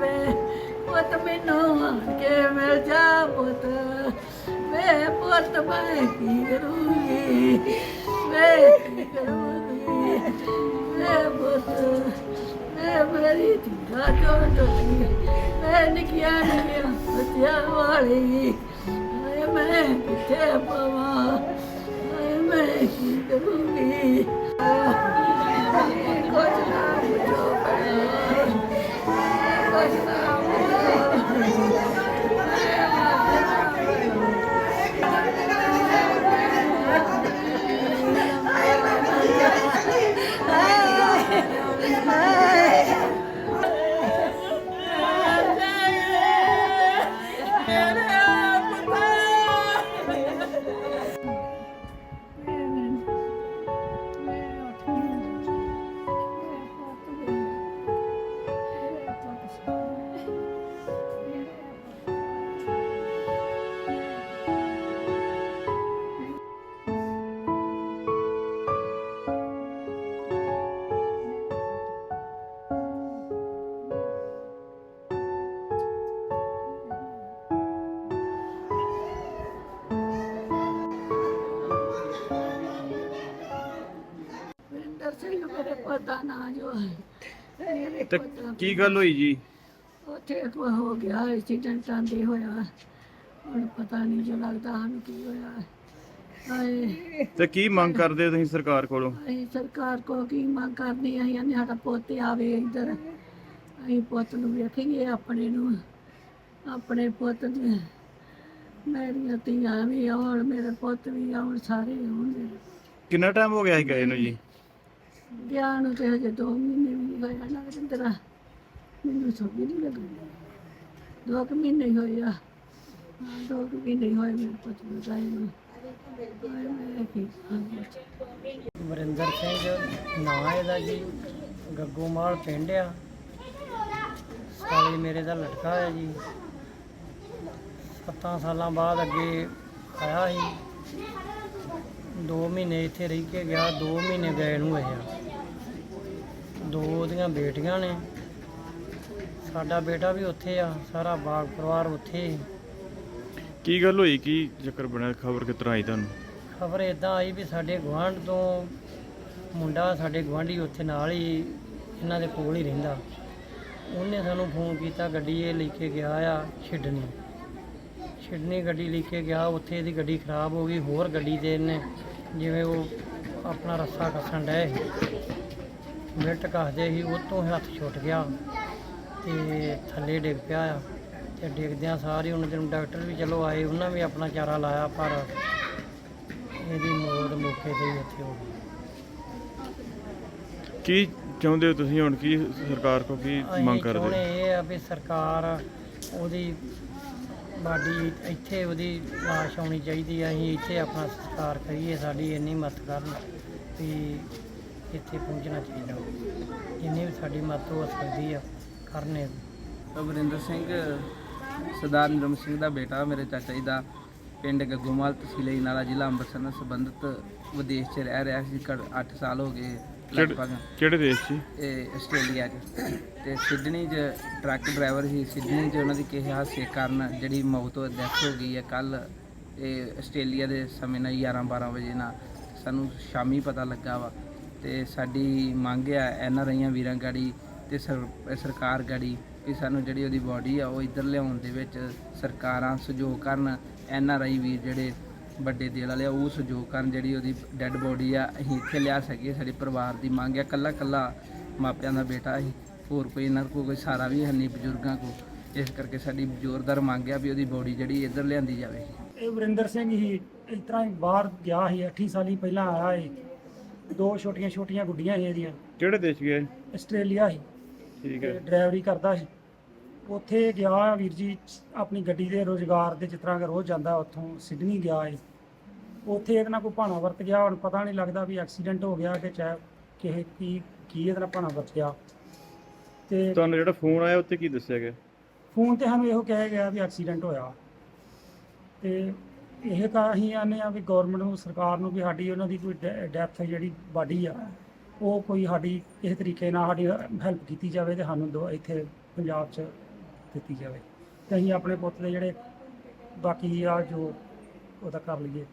ਵੇ ਪੁੱਤ ਮੈਨੂੰ ਆਣ ਕੇ ਮਿਲ ਜਾ ਪੁੱਤ। ਵੇ ਪੁੱਤ, ਮੈਂ ਕੀ ਕਰੂੰਗੀ? ਵੇ ਕੀ ਕਰੂੰਗੀ? ਵੇ ਪੁੱਤ, ਵੇ ਮੇਰੀ ਧੀਆ ਜੋ ਟੁੱਟੀ? ਮੈਂ ਨਿਕਿਆ ਨਿਕਿਆ ਬੱਚਿਆਂ ਵਾਲੀ। ਹਾਏ, ਮੈਂ ਕਿੱਥੇ ਪਵਾਂ? ਮੈਂ ਕੀ ਕਰੂੰਗੀ? ਸਿੰਘ ਮੇਰੇ ਪਤਾ ਨਾ ਜੋ ਹੈ ਮੇਰੇ ਤੇ ਪਤਾ ਕੀ ਗੱਲ ਹੋਈ ਜੀ? ਉੱਥੇ ਹੋ ਗਿਆ ਐਕਸੀਡੈਂਟਾਂ ਦੇ ਹੋਇਆ। ਹੁਣ ਪਤਾ ਨਹੀਂ ਜੋ ਲੱਗਦਾ ਸਾਨੂੰ ਕੀ ਹੋਇਆ। ਹਾਏ। ਤੇ ਕੀ ਮੰਗ ਕਰਦੇ ਹੋ ਤੁਸੀਂ ਸਰਕਾਰ ਕੋਲੋਂ? ਅਸੀਂ ਸਰਕਾਰ ਕੋ ਕੀ ਮੰਗ ਕਰਨੀ ਹੈ? ਯਾਨੀ ਸਾਡਾ ਪੁੱਤ ਆਵੇ ਇੱਧਰ। ਅਸੀਂ ਪੁੱਤ ਨੂੰ ਵੇਖੀਏ ਆਪਣੇ ਨੂੰ। ਆਪਣੇ ਪੁੱਤ ਦੀ ਮੇਰੀਆਂ ਧੀਆਂ ਵੀ ਆਉਣ ਮੇਰੇ ਪੁੱਤ ਵੀ ਆਉਣ ਸਾਰੇ ਆਉਣਗੇ। ਕਿੰਨਾ ਟਾਈਮ ਹੋ ਗਿਆ ਸੀ ਗਏ ਨੂੰ ਜੀ? ਵਿਆਹ ਨੂੰ ਤੇ ਹਜੇ 2 ਮਹੀਨੇ ਵੀ ਨਹੀਂ ਹੋਇਆ ਨਾ ਜਿੰਦਰਾ ਮੈਨੂੰ ਸੋਭੀ ਨਹੀਂ ਲੱਗਦੀ। ਦੋ ਕੁ ਮਹੀਨੇ ਹੀ ਹੋਏ ਆ। ਹਾਂ, ਦੋ ਕੁ ਮਹੀਨੇ ਹੀ ਹੋਏ ਮੇਰੇ ਪੁੱਤ ਨੂੰ ਗਏ ਨੂੰ। ਹਾਏ, ਮੈਂ ਕੀ ਕਰਾਂ? ਵਰਿੰਦਰ ਸਿੰਘ, ਨਾਂ ਇਹਦਾ ਜੀ ਗੱਗੋਮਾਲ ਪਿੰਡ ਆ। ਸਾਲੀ ਮੇਰੇ ਦਾ ਲੜਕਾ ਹੈ ਜੀ। 7 ਸਾਲਾਂ ਬਾਅਦ ਅੱਗੇ ਆਇਆ ਸੀ। 2 ਮਹੀਨੇ ਇੱਥੇ ਰਹਿ ਕੇ ਗਿਆ 2 ਮਹੀਨੇ ਗਏ ਨੂੰ ਹੋਏ ਆ ਦੋ ਉਹਦੀਆਂ ਬੇਟੀਆਂ ਨੇ। ਸਾਡਾ ਬੇਟਾ ਵੀ ਉੱਥੇ ਆ ਸਾਰਾ ਬਾਗ ਪਰਿਵਾਰ ਉੱਥੇ। ਹੀ ਕੀ ਗੱਲ ਹੋਈ? ਕੀ ਚੱਕਰ ਬਣਿਆ? ਖਬਰ ਕਿਸ ਤਰ੍ਹਾਂ ਆਈ ਤੁਹਾਨੂੰ? ਖਬਰ ਇਦਾਂ ਆਈ ਵੀ ਸਾਡੇ ਗੁਆਂਢ ਤੋਂ ਮੁੰਡਾ ਸਾਡੇ ਗੁਆਂਢੀ ਉੱਥੇ ਨਾਲ ਹੀ ਇਹਨਾਂ ਦੇ ਕੋਲ ਹੀ ਰਹਿੰਦਾ। ਉਹਨੇ ਸਾਨੂੰ ਫੋਨ ਕੀਤਾ ਗੱਡੀ ਇਹ ਲੈ ਕੇ ਗਿਆ ਆ ਛਿਡਨੀ ਛਿਡਨੀ ਗੱਡੀ ਲੈ ਕੇ ਗਿਆ ਉੱਥੇ ਇਹਦੀ ਗੱਡੀ ਖਰਾਬ ਹੋ ਗਈ ਹੋਰ ਗੱਡੀ ਦੇ ਇਹਨੇ ਜਿਵੇਂ ਉਹ ਆਪਣਾ ਰੱਸਾ ਕੱਸਣ ਡਏ ਮਿੰਟ ਕੱਸਦੇ ਸੀ ਉਹ ਤੋਂ ਹੱਥ ਛੁੱਟ ਗਿਆ ਤੇ ਥੱਲੇ ਡਿੱਗ ਪਿਆ ਆ ਤੇ ਡਿੱਗਦਿਆਂ ਸਾਰੀ ਉਹਨਾਂ ਦਿਨ ਡਾਕਟਰ ਵੀ ਚਲੋ ਆਏ ਉਹਨਾਂ ਵੀ ਆਪਣਾ ਚਾਰਾ ਲਾਇਆ ਪਰ ਇਹਦੀ ਮੌਤ ਮੌਕੇ ਤੇ ਹੀ ਉੱਥੇ ਹੋ ਗਈ। ਕੀ ਚਾਹੁੰਦੇ ਹੋ ਤੁਸੀਂ ਹੁਣ? ਕੀ ਸਰਕਾਰ ਕੋਲ ਕੀ ਮੰਗ ਕਰਦੇ? ਹੋ? ਇਹ ਆ ਵੀ ਸਰਕਾਰ ਉਹਦੀ ਬਾਡੀ ਇੱਥੇ ਉਹਦੀ ਲਾਸ਼ ਆਉਣੀ ਚਾਹੀਦੀ ਆ, ਅਸੀਂ ਇੱਥੇ ਆਪਣਾ ਸਤਿਕਾਰ ਕਰੀਏ, ਸਾਡੀ ਇੰਨੀ ਮਦਦ ਕਰਨ ਵੀ ਇੱਥੇ ਪਹੁੰਚਣਾ ਚਾਹੀਦਾ। ਜਿੰਨੀ ਵੀ ਸਾਡੀ ਮਦਦ ਹੋ ਸਕਦੀ ਆ, ਕਰਨੇ। ਅਮਰਿੰਦਰ ਸਿੰਘ, ਸਰਦਾਰ ਨਿਰਮ ਸਿੰਘ ਦਾ ਬੇਟਾ ਮੇਰੇ ਚਾਚਾ ਜੀ ਦਾ ਪਿੰਡ ਗੱਗੋਮਾਲ ਤਹਿਸੀਲ ਨਾਲਾ ਜ਼ਿਲ੍ਹਾ ਅੰਮ੍ਰਿਤਸਰ ਨਾਲ ਸੰਬੰਧਿਤ ਵਿਦੇਸ਼ 'ਚ ਰਹਿ ਰਿਹਾ ਸੀ 8 ਸਾਲ ਹੋ ਗਏ ਕਿਹੜੇ ਲਗਭਗ। ਕਿਹੜੇ ਦੇਸ਼ 'ਚ ਇਹ ਆਸਟ੍ਰੇਲੀਆ 'ਚ। ਤੇ ਸਿਡਨੀ 'ਚ ਟਰੱਕ ਡਰਾਈਵਰ ਸੀ। ਸਿਡਨੀ 'ਚ ਉਹਨਾਂ ਦੀ ਕਿਸੇ ਹਾਦਸੇ ਕਾਰਨ ਜਿਹੜੀ ਮੌਤ ਹੋ ਡੈਥ ਹੋ ਗਈ ਹੈ। ਕੱਲ ਇਹ ਆਸਟ੍ਰੇਲੀਆ ਦੇ ਸਮੇਂ ਨਾਲ 11 12 ਵਜੇ ਨਾਲ ਸਾਨੂੰ ਸ਼ਾਮੀ ਪਤਾ ਲੱਗਾ ਵਾ। ਤੇ ਸਾਡੀ ਮੰਗ ਆ ਐਨ ਆਰ ਆਈਆਂ ਵੀਰਾਂ ਗਾੜੀ ਤੇ ਸਰ- ਸਰਕਾਰ ਗਾੜੀ ਕਿ ਸਾਨੂੰ ਜਿਹੜੀ ਉਹਦੀ ਬਾਡੀ ਆ ਉਹ ਇੱਧਰ ਲਿਆਉਣ ਦੇ ਵਿੱਚ ਸਰਕਾਰਾਂ ਸਹਿਯੋਗ ਕਰਨ ਐਨ ਆਰ ਆਈ ਵੀਰ ਜਿਹੜੇ ਵੱਡੇ ਦਿਲ ਵਾਲੇ ਆ ਉਹ ਸਹਿਯੋਗ ਕਰਨ ਜਿਹੜੀ ਉਹਦੀ ਡੈੱਡ ਬੋਡੀ ਆ ਅਸੀਂ ਇੱਥੇ ਲਿਆ ਸਕੀਏ ਸਾਡੇ ਪਰਿਵਾਰ ਦੀ ਮੰਗ ਆ ਕੱਲਾ ਕੱਲਾ ਮਾਪਿਆਂ ਦਾ ਬੇਟਾ ਸੀ ਹੋਰ ਕੋਈ ਇਹਨਾਂ ਕੋਲ ਕੋਈ ਸਾਰਾ ਵੀ ਹੈ ਨਹੀਂ ਬਜ਼ੁਰਗਾਂ ਕੋ ਇਸ ਕਰਕੇ ਸਾਡੀ ਜ਼ੋਰਦਾਰ ਮੰਗ ਆ ਵੀ ਉਹਦੀ ਬੋਡੀ ਜਿਹੜੀ ਇੱਧਰ ਲਿਆਂਦੀ ਜਾਵੇ। ਇਹ ਵਰਿੰਦਰ ਸਿੰਘ ਹੀ ਇਸ ਤਰ੍ਹਾਂ ਹੀ ਬਾਹਰ ਗਿਆ ਸੀ 8 ਸਾਲੀ ਪਹਿਲਾਂ ਆਇਆ ਸੀ। ਦੋ ਛੋਟੀਆਂ ਛੋਟੀਆਂ ਗੁੱਡੀਆਂ ਸੀ ਇਹਦੀਆਂ। ਕਿਹੜੇ ਦੇਸ਼ ਗਏ? ਆਸਟ੍ਰੇਲੀਆ ਸੀ। ਠੀਕ ਹੈ। ਡਰਾਈਵਰੀ ਕਰਦਾ ਸੀ। ਉੱਥੇ ਗਿਆ ਵੀਰ ਜੀ ਆਪਣੀ ਗੱਡੀ ਦੇ ਰੋਜ਼ਗਾਰ ਦੇ ਜਿਸ ਤਰ੍ਹਾਂ ਕਿ ਰੋਜ਼ ਜਾਂਦਾ ਉੱਥੋਂ ਸਿਡਨੀ ਗਿਆ ਏ ਉੱਥੇ ਇਹਦੇ ਨਾਲ ਕੋਈ ਭਾਣਾ ਵਰਤ ਗਿਆ ਹੁਣ ਪਤਾ ਨਹੀਂ ਲੱਗਦਾ ਵੀ ਐਕਸੀਡੈਂਟ ਹੋ ਗਿਆ ਕਿ ਚਾਹੇ ਕਿਸੇ ਕੀ ਕੀ ਇਹਦੇ ਨਾਲ ਭਾਣਾ ਵਰਤਿਆ। ਤੇ ਤੁਹਾਨੂੰ ਜਿਹੜਾ ਫੋਨ ਆਇਆ ਉੱਤੇ ਕੀ ਦੱਸਿਆ ਗਿਆ? ਫੋਨ ਤੇ ਸਾਨੂੰ ਇਹੋ ਕਿਹਾ ਗਿਆ ਵੀ ਐਕਸੀਡੈਂਟ ਹੋਇਆ। ਤੇ ਇਹ ਕਾ ਅਸੀਂ ਆਨੇ ਆ ਵੀ ਗਵਰਨਮੈਂਟ ਨੂੰ ਸਰਕਾਰ ਨੂੰ ਵੀ ਸਾਡੀ ਉਹਨਾਂ ਦੀ ਕੋਈ ਡੈਥ ਜਿਹੜੀ ਬਾਡੀ ਆ ਉਹ ਕੋਈ ਸਾਡੀ ਕਿਸੇ ਤਰੀਕੇ ਨਾਲ ਸਾਡੀ ਹੈਲਪ ਕੀਤੀ ਜਾਵੇ ਤੇ ਸਾਨੂੰ ਦੋ ਇੱਥੇ ਪੰਜਾਬ 'ਚ ਦਿੱਤੀ ਜਾਵੇ। ਤੇ ਅਸੀਂ ਆਪਣੇ ਪੁੱਤ ਦੇ ਜਿਹੜੇ ਬਾਕੀ ਆ ਜੋ ਉਹਦਾ ਕਰ ਲਈਏ।